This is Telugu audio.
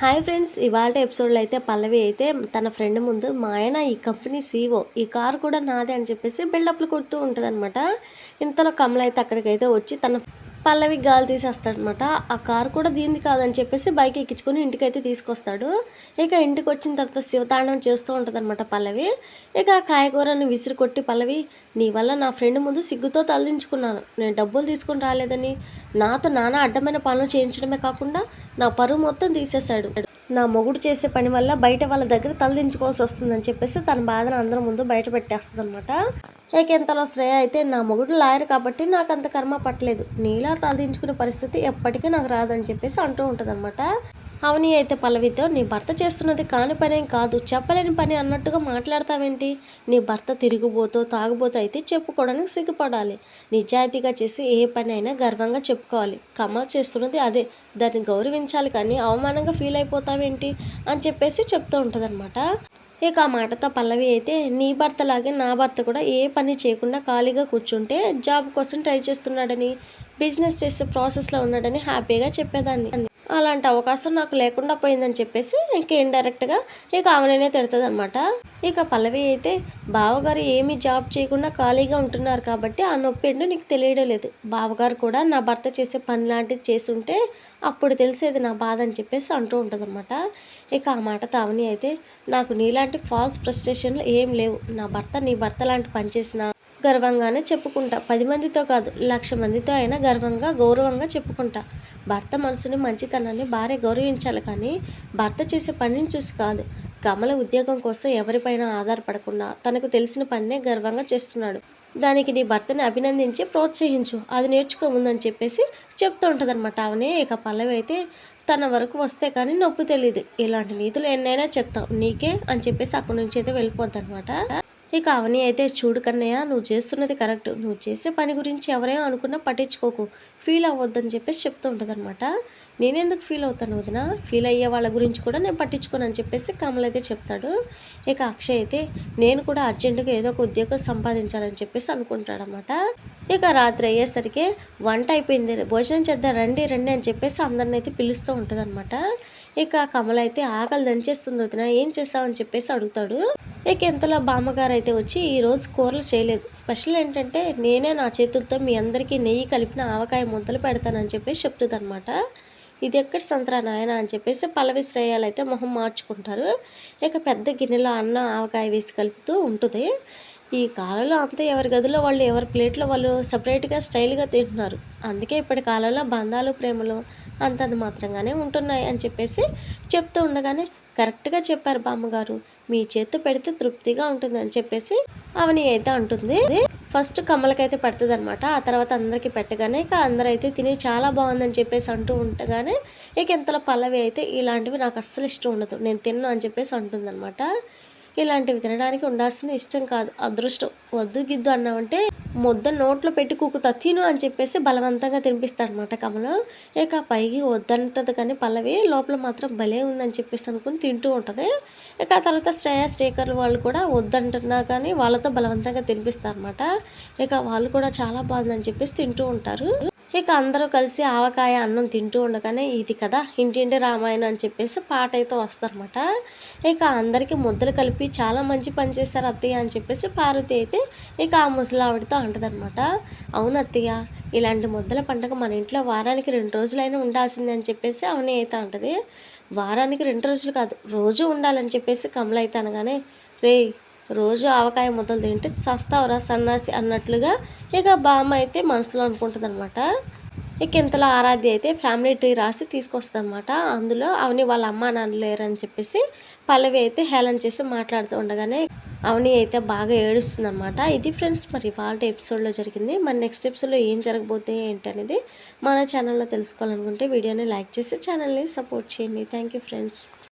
హాయ్ ఫ్రెండ్స్ ఇవాళ ఎపిసోడ్లో అయితే పల్లవి అయితే తన ఫ్రెండ్ ముందు మా ఆయన ఈ కంపెనీ సీఓ ఈ కార్ కూడా నాదే అని చెప్పేసి బిల్డప్లు కొడుతూ ఉంటుంది అనమాట ఇంతలో కమల అయితే అక్కడికైతే వచ్చి తన పల్లవి గాలి తీసేస్తాడనమాట. ఆ కార్ కూడా దీనిది కాదని చెప్పేసి బైక్ ఎక్కించుకొని ఇంటికైతే తీసుకొస్తాడు. ఇక ఇంటికి వచ్చిన తర్వాత శివతాండవం చేస్తూ ఉంటుందన్నమాట పల్లవి. ఇక ఆ కాయగూరని విసిరి కొట్టి పల్లవి నీ వల్ల నా ఫ్రెండ్ ముందు సిగ్గుతో తలదించుకున్నాను. నేను డబ్బులు తీసుకుని రాలేదని నాతో నాన్న అడ్డమైన పనులు చేయించడమే కాకుండా నా పరువు మొత్తం తీసేశాడు. నా మొగుడు చేసే పని వల్ల బయట వాళ్ళ దగ్గర తలదించుకోవాల్సి వస్తుందని చెప్పేసి తన బాధను అందరం ముందు బయట పెట్టేస్తుంది అనమాట ఏకెంతలో శ్రేయ అయితే నా మొగుడు లాయర్ కాబట్టి నాకు అంత కర్మ పట్టలేదు. నీలా తలదించుకునే పరిస్థితి ఎప్పటికీ నాకు రాదని చెప్పేసి అంటూ ఉంటుంది అనమాట అవని అయితే పల్లవితో నీ భర్త చేస్తున్నది కాని పనేం కాదు చెప్పలేని పని అన్నట్టుగా మాట్లాడతావేంటి? నీ భర్త తిరిగిపోతూ తాగుబోతో అయితే చెప్పుకోవడానికి సిగ్గుపడాలి. నిజాయితీగా చేసి ఏ పని అయినా గర్వంగా చెప్పుకోవాలి. కమల్ చేస్తున్నది అదే. దాన్ని గౌరవించాలి కానీ అవమానంగా ఫీల్ అయిపోతావేంటి? అని చెప్పేసి చెప్తూ ఉంటుందన్నమాట. ఇక ఆ మాటతో పల్లవి అయితే నీ భర్తలాగే నా భర్త కూడా ఏ పని చేయకుండా ఖాళీగా కూర్చుంటే జాబ్ కోసం ట్రై చేస్తున్నాడని. బిజినెస్ చేసే ప్రాసెస్లో ఉన్నాడని హ్యాపీగా చెప్పేదాన్ని. అలాంటి అవకాశం నాకు లేకుండా పోయిందని చెప్పేసి ఇంక ఇండైరెక్ట్గా ఇక ఆమెనే తిడుతుంది అనమాట ఇక పల్లవి అయితే బావగారు ఏమీ జాబ్ చేయకుండా ఖాళీగా ఉంటున్నారు కాబట్టి ఆ నొప్పి ఏంటో నీకు తెలియడం లేదు. బావగారు కూడా నా భర్త చేసే పని లాంటిది చేసి ఉంటే అప్పుడు తెలిసేది నా బాధ అని చెప్పేసి అంటూ ఉంటుందన్నమాట. ఇక ఆ మాట తావని అయితే నాకు నీలాంటి ఫాల్స్ ఫ్రస్ట్రేషన్లు ఏం లేవు. నా భర్త నీ భర్త లాంటి పని చేసినా గర్వంగానే చెప్పుకుంటా. పది మందితో కాదు లక్ష మందితో అయినా గర్వంగా గౌరవంగా చెప్పుకుంటా. భర్త మనసుని మంచితనాన్ని భార్య గౌరవించాలి కానీ భర్త చేసే పనిని చూసి కాదు. కమల ఉద్యోగం కోసం ఎవరిపైన ఆధారపడకుండా తనకు తెలిసిన పనినే గర్వంగా చేస్తున్నాడు. దానికి నీ భర్తని అభినందించి ప్రోత్సహించు. అది నేర్చుకోముందని చెప్పేసి చెప్తూ ఉంటుందన్నమాట. అవనే ఇక పల్లవి అయితే తన వరకు వస్తే కానీ నొప్పి తెలియదు ఇలాంటి నీతులు ఎన్నైనా చెప్తాం నీకే అని చెప్పేసి అక్కడి నుంచి అయితే వెళ్ళిపోద్ది అనమాట ఇక అవని అయితే చూడు కన్నయ్య నువ్వు చేస్తున్నది కరెక్ట్. నువ్వు చేసే పని గురించి ఎవరేమో అనుకున్నా పట్టించుకోకు. ఫీల్ అవ్వద్దని చెప్పేసి చెప్తూ ఉంటుంది అనమాట నేనెందుకు ఫీల్ అవుతాను వదిన? ఫీల్ అయ్యే వాళ్ళ గురించి కూడా నేను పట్టించుకోను అని చెప్పేసి కమల్ అయితే చెప్తాడు. ఇక అక్షయ్ అయితే నేను కూడా అర్జెంటుగా ఏదో ఒక ఉద్యోగం సంపాదించాలని చెప్పేసి అనుకుంటాడు అనమాట ఇక రాత్రి అయ్యేసరికి వంట అయిపోయింది. భోజనం చేద్దాం రండి రండి అని చెప్పేసి అందరిని అయితే పిలుస్తూ ఉంటుంది అనమాట ఇక కమల అయితే ఆకలి దంచేస్తుంది వదిన ఏం చేస్తామని చెప్పేసి అడుగుతాడు. ఇక ఎంతలో బామ్మగారు అయితే వచ్చి ఈరోజు కూరలు చేయలేదు. స్పెషల్ ఏంటంటే నేనే నా చేతులతో మీ అందరికీ నెయ్యి కలిపిన ఆవకాయ ముద్దలు పెడతానని చెప్పేసి చెప్తుంది అనమాట ఇది ఎక్కడ సంతరా నాయన? అని చెప్పేసి పల్లవి శ్రేయాలు అయితే మొహం మార్చుకుంటారు. ఇక పెద్ద గిన్నెలో అన్న ఆవకాయ వేసి కలుపుతూ ఉంటుంది. ఈ కాలంలో అంతా ఎవరి గదిలో వాళ్ళు ఎవరి ప్లేట్లో వాళ్ళు సపరేట్గా స్టైల్గా తింటున్నారు. అందుకే ఇప్పటి కాలంలో బంధాలు ప్రేమలు అంతది మాత్రంగానే ఉంటున్నాయి అని చెప్పేసి చెప్తూ ఉండగానే కరెక్ట్గా చెప్పారు బామ్మగారు. మీ చేత్తో పెడితే తృప్తిగా ఉంటుందని చెప్పేసి అవని అయితే అంటుంది. ఫస్ట్ కమ్మలకైతే పడుతుంది అనమాట ఆ తర్వాత అందరికీ పెట్టగానే ఇక అందరైతే తిని చాలా బాగుందని చెప్పేసి అంటూ ఉండగానే ఇక ఇంతలో పల్లవి అయితే ఇలాంటివి నాకు అస్సలు ఇష్టం ఉండదు. నేను తిన్ను అని చెప్పేసి అంటుందన్నమాట. ఇలాంటివి తినడానికి ఉండాల్సింది ఇష్టం కాదు. అదృష్టం. వద్దు గిద్దు అన్నామంటే ముద్ద నోట్లో పెట్టి కుక్కుతా తిను అని చెప్పేసి బలవంతంగా తినిపిస్తాడు అనమాట కమలం. ఇక పైకి వద్దంటది కానీ పల్లవి లోపల మాత్రం భలే ఉందని చెప్పేసి అనుకుని తింటూ ఉంటుంది. ఇక ఆ తర్వాత శ్రేయ శ్రీకర్ వాళ్ళు కూడా వద్దంటున్నా కానీ వాళ్ళతో బలవంతంగా తినిపిస్తారు అనమాట ఇక వాళ్ళు కూడా చాలా బాగుందని చెప్పేసి తింటూ ఉంటారు. ఇక అందరూ కలిసి ఆవకాయ అన్నం తింటూ ఉండగానే ఇది కదా ఇంటింటి రామాయణం అని చెప్పేసి పాట అయితే వస్తారనమాట ఇక అందరికీ ముద్దలు కలిపి చాలా మంచి పని చేస్తారు అత్తయ్య అని చెప్పేసి పార్వతి అయితే ఇక ఆ ముసలావిడితో అంటదనమాట అవును అత్తయ్య ఇలాంటి ముద్దల పండుగ మన ఇంట్లో వారానికి రెండు రోజులైనా ఉండాల్సిందే అని చెప్పేసి అవని అయితే అంటది. వారానికి రెండు రోజులు కాదు రోజు ఉండాలని చెప్పేసి కమల అయితే అనగానే రే రోజు ఆవకాయ ముద్దలు తింటే చస్తావురా సన్నాసి అన్నట్లుగా ఇక బామ్మ అయితే మనసులో అనుకుంటుంది అనమాట ఇక ఇంతలో ఆరాధ్య అయితే ఫ్యామిలీ ట్రీ రాసి తీసుకొస్తుందన్నమాట. అందులో అవని వాళ్ళ అమ్మ నాన్న లేరని చెప్పేసి పల్లవి అయితే హేళన చేసి మాట్లాడుతూ ఉండగానే అవని అయితే బాగా ఏడుస్తుందన్నమాట. ఇది ఫ్రెండ్స్ మరి వాళ్ళ ఎపిసోడ్లో జరిగింది. మరి నెక్స్ట్ ఎపిసోడ్లో ఏం జరగబోతే ఏంటి అనేది మన ఛానల్లో తెలుసుకోవాలనుకుంటే వీడియోని లైక్ చేసి ఛానల్ని సపోర్ట్ చేయండి. Thank you friends